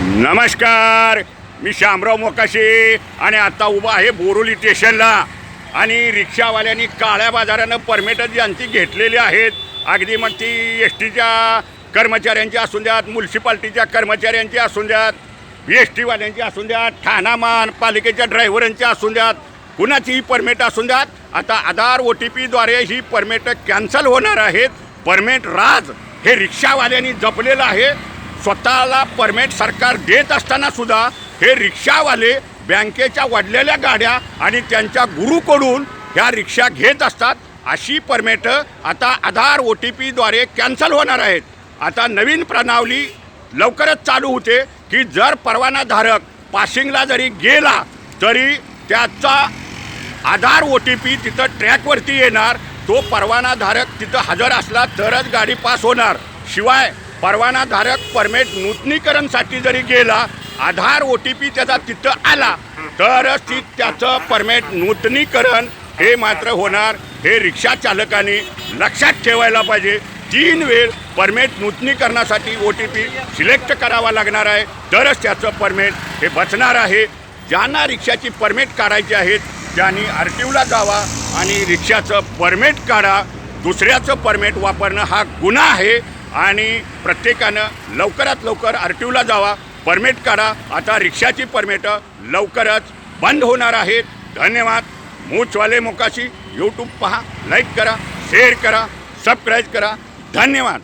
नमस्कार मी शामराव मोकाशी आणि आता उभा आहे बोरोली स्टेशनला. आणि रिक्षावाल्यांनी काळ्या बाजारानं परमिट ज्यांची घेतलेली आहेत. अगदी मग ती एस टीच्या कर्मचाऱ्यांची असून द्यात म्युन्सिपाल्टीच्या कर्मचाऱ्यांची असून द्यात एस टीवाल्यांची असून द्यात ठाणामान पालिकेच्या ड्रायव्हरांची असून द्यात कुणाचीही परमिट असून द्यात? आता आधार ओ टी पीद्वारे ही परमिट कॅन्सल होणार आहेत. परमिट राज हे रिक्षावाल्यांनी जपलेलं आहे. स्वतःला परमिट सरकार देत असताना सुद्धा हे रिक्षावाले बँकेच्या वाढलेल्या गाड्या आणि त्यांच्या गुरुकडून ह्या रिक्षा घेत असतात. अशी परमिट आता आधार ओ टी पीद्वारे कॅन्सल होणार आहेत. आता नवीन प्रणावली लवकरच चालू होते की जर परवानाधारक पासिंगला जरी गेला तरी त्याचा आधार ओ टी पी तिथं ट्रॅकवरती येणार. तो परवानाधारक तिथं हजर असला तरच गाडी पास होणार. शिवाय परवानाधारक परमिट नूतनीकरणसाठी जरी गेला आधार ओ टी पी त्याचा तिथं आला तरच ती त्याचं परमिट नूतनीकरण हे मात्र होणार. हे रिक्षा चालकांनी लक्षात ठेवायला पाहिजे. तीन वेळ परमिट नूतनीकरणासाठी ओ टी पी सिलेक्ट करावा लागणार आहे. तरच त्याचं परमिट हे बचणार आहे. ज्यांना रिक्षाची परमिट काढायची आहेत त्यांनी आर टी ओला जावा आणि रिक्षाचं परमिट काढा. दुसऱ्याचं परमिट वापरणं हा गुन्हा आहे. आणि प्रत्येकानं लवकरात लवकर आर टी ओला जावा परमिट काढा. आता रिक्षाची परमिटं लवकरच बंद होणार आहेत. धन्यवाद. मूचवाले मोकाशी यूट्यूब पहा लाईक करा शेअर करा सबस्क्राईब करा. धन्यवाद.